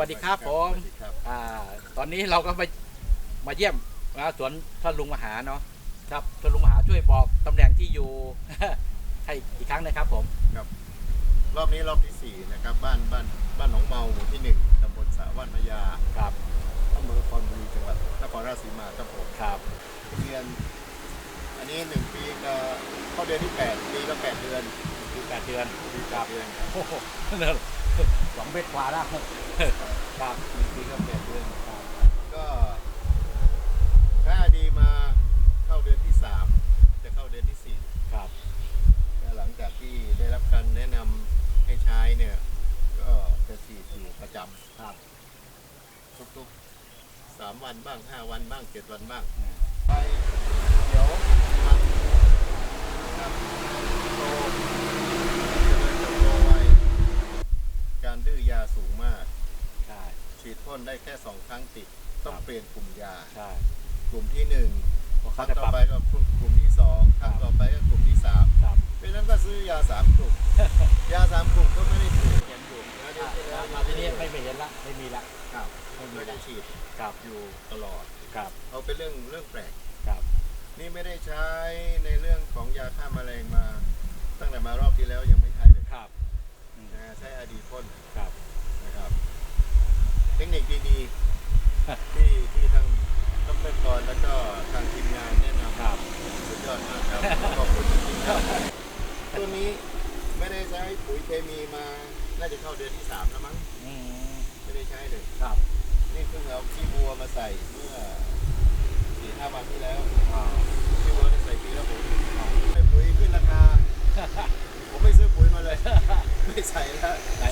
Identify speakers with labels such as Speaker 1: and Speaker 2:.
Speaker 1: วัสดีครับผม
Speaker 2: สวัสดีครับ
Speaker 1: อ่าตอนนี้เราก็มามาเยี่ยมนะสวนท่านลุงมหาเนาะครับท่านลุงมหาช่วยบอกตำแหน่งที่อยู่ให้อีกครั้งนะครับผม
Speaker 2: รอบนี้รอบที่สี่นะครับ บ้านบ้านบ้านหนองเมาหมู่ที่หนึ่งตำบลสาวันพยา
Speaker 1: ครับ
Speaker 2: อำเภอคอนบุรีจังหวัดนครราชสีมาครับผม
Speaker 1: ครับ
Speaker 2: เดือนอันนี้หนึ่งปีก็เข้าเดือนที่แปดปีก็แปดเดือน
Speaker 1: คือแปดเดือน
Speaker 2: ปีแปดเดือนครับ
Speaker 1: โอ้โหสองเมตรกว่าแล้ว ครับ
Speaker 2: หนึ่งปีก็แปดเดือนก็ถ้าดีมาเข้าเดือนที่สามจะเข้าเดือนที่สี่
Speaker 1: ครับ
Speaker 2: และหลังจากที่ได้รับการแนะนำให้ใช้เนี่ย ก็จะฉีดอยู่ประจำ
Speaker 1: ครับ
Speaker 2: ทุกๆสามวันบ้างห้าวันบ้างเจ็ดวันบ้าง
Speaker 1: อืม
Speaker 2: ไปเดี๋ยวมันครับโตเจริญเติบโตไวการดื้อยาสูงมาก
Speaker 1: ใช่
Speaker 2: ฉีดพ่นได้แค่สองครั้งติด ต้อง
Speaker 1: ครับ
Speaker 2: เปลี่ยนกลุ่มยา
Speaker 1: ใช่
Speaker 2: กลุ่มที่หนึ่ง
Speaker 1: เพราะ
Speaker 2: ครั้
Speaker 1: เขา
Speaker 2: ง
Speaker 1: จะ
Speaker 2: ต่อ
Speaker 1: ปรับ
Speaker 2: ไปก็กลุ่มที่สองครั้ง
Speaker 1: ครับ
Speaker 2: ต่อไปก็กลุ่มที่สาม
Speaker 1: ครับ
Speaker 2: เพราะฉะนั้นก็ซื้อยาสามกลุ่ม ยาสามกลุ่มก็ไม่ได้ถูกเขียนอยู่นะเดี๋ยวที่แล้ว
Speaker 1: มาที่นี่ไม่ไม่เห็นละไม่มีละ
Speaker 2: ครับไม่ได้ฉีด
Speaker 1: ครับ
Speaker 2: อยู่ตลอด
Speaker 1: ครับ
Speaker 2: เอาเป็นเรื่องเรื่องแปลก
Speaker 1: ครับ
Speaker 2: นี่ไม่ได้ใช้ในเรื่องของยาฆ่าแมลงมา ตั้งแต่มารอบที่แล้วยังไม่ใช้เลย
Speaker 1: ครับอืม
Speaker 2: นะใช้อดีพ่น
Speaker 1: ครับ
Speaker 2: นะครับ เทค นิคดีๆที่ที่ทางดรกรแล้วก็ทางทีมงานแนะนำ
Speaker 1: ครับ
Speaker 2: สุดยอดมากครับขอบคุณจริงๆครับตัวนี้ไม่ได้ใช้ปุ๋ยเคมีมาน่าจะเข้าเดือนที่สามแล้วมั้ง
Speaker 1: อืม
Speaker 2: ไม่ได้ใช้เลย
Speaker 1: ครับ
Speaker 2: นี่เพิ่งเอาขี้วัวมาใส่เมื่อสี่ห้าวันที่แล้ว
Speaker 1: อ่า
Speaker 2: ขี้วัวได้ใส่ปีแล้วผมให้ปุ๋ยขึ้นราคา ผมไม่ซื้อปุ๋ยมาเลย ไม่ใส่แล้ว